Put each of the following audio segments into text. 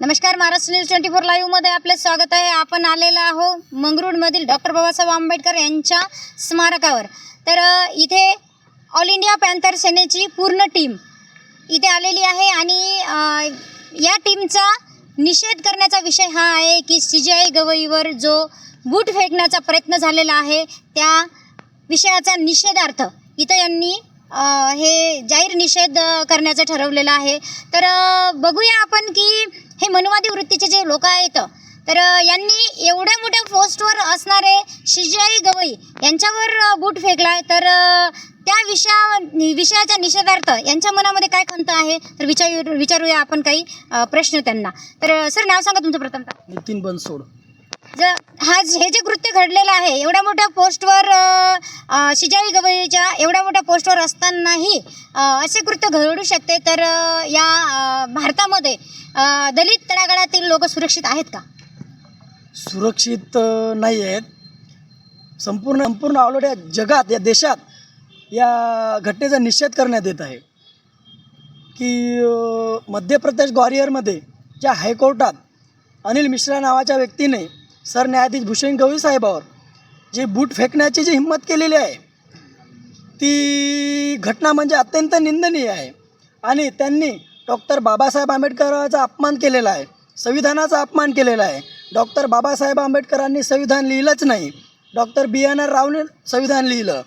नमस्कार Maharashtra news twenty four लाईव्हमध्ये आपले स्वागत आहे. आपण आलेलो आहो मंगरूळमधील डॉक्टर बाबासाहेब आंबेडकर यांच्या स्मारकावर. तर इथे ऑल इंडिया पॅन्थर सेनेची पूर्ण टीम इथे आलेली आहे आणि या टीमचा निषेध करण्याचा विषय हा आहे की सी जी आय गवईवर जो बूट फेकण्याचा प्रयत्न झालेला आहे त्या विषयाचा निषेधार्थ इथं यांनी हे जाहीर निषेध करण्याचं ठरवलेलं आहे. तर बघूया आपण की हे मनुवादी वृत्तीचे जे लोक आहेत तर यांनी एवढ्या मोठ्या पोस्टवर असणारे शिजाई गवई यांच्यावर बूट फेकलाय. तर त्या विषया विषयाच्या निषेधार्थ यांच्या मनामध्ये काय खंत आहे? तर विचार विचारूया आपण काही प्रश्न त्यांना. तर सर नाव सांगा तुमचं प्रथमतः. नितीन बनसोड. जर हा हे जे कृत्य घडलेलं आहे एवढ्या मोठ्या पोस्टवर शिजाई गवईच्या एवढ्या मोठ्या पोस्टवर असतानाही असे कृत्य घडू शकते. तर या भारतामध्ये दलित तळागाळातील लोक सुरक्षित आहेत का? सुरक्षित नाही आहेत संपूर्ण संपूर्ण ऑलरेडी जगात या देशात या घटनेचा निषेध करण्यात येत आहे. की मध्य प्रदेश ग्वालियरमध्ये ज्या हायकोर्टात अनिल मिश्रा नावाच्या व्यक्तीने सरन्यायाधीश भूषण गवई साहेबावर जे बूट फेकण्याची जी हिंमत केलेली आहे ती घटना म्हणजे अत्यंत निंदनीय आहे. आणि त्यांनी डॉक्टर बाबासाहेब आंबेडकरांचा अपमान केलेला आहे संविधानाचा अपमान केलेला आहे. डॉक्टर बाबासाहेब आंबेडकरांनी संविधान लिहिलंच नाही डॉक्टर बी एन आर रावने संविधान लिहिलं.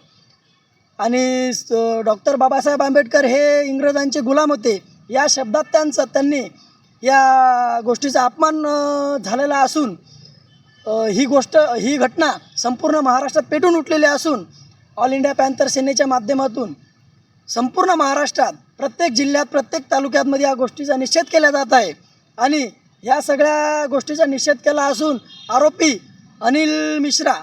आणि स- डॉक्टर बाबासाहेब आंबेडकर हे इंग्रजांचे गुलाम होते या शब्दात त्यांचं त्यांनी या गोष्टीचा अपमान झालेला असून ही गोष्ट ही घटना संपूर्ण महाराष्ट्रात पेटून उठलेली असून ऑल इंडिया पॅन्थर सेनेच्या माध्यमातून संपूर्ण महाराष्ट्रात प्रत्येक जिल्ह्यात प्रत्येक तालुक्यातमध्ये या गोष्टीचा निषेध केला जात आहे. आणि या सगळ्या गोष्टीचा निषेध केला असून आरोपी अनिल मिश्रा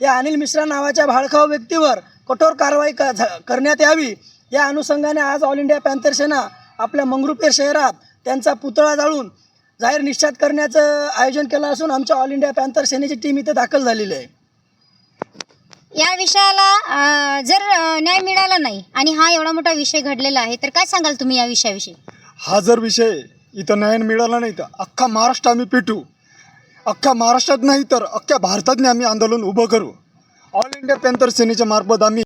या अनिल मिश्रा नावाच्या भाळखाव व्यक्तीवर कठोर कारवाई क करण्यात यावी या अनुषंगाने आज ऑल इंडिया पॅन्थर सेना आपल्या मंगरुपेर शहरात त्यांचा पुतळा जाळून जाहीर निषेध करण्याचं आयोजन केलं असून आमच्या ऑल इंडिया पॅन्थर सेनेची टीम इथे दाखल झालेली आहे. या विषयाला अ, जर अ, न्याय मिळाला नाही आणि हा एवढा मोठा विषय घडलेला आहे तर काय सांगाल तुम्ही या विषयाविषयी? हा जर विषय इथं न्याय मिळाला नाही तर अख्खा महाराष्ट्र आम्ही पेटू. अख्ख्या महाराष्ट्रात नाही तर अख्ख्या भारतात आम्ही आंदोलन उभं करू. ऑल इंडिया पॅन्थर सेनेच्या मार्फत आम्ही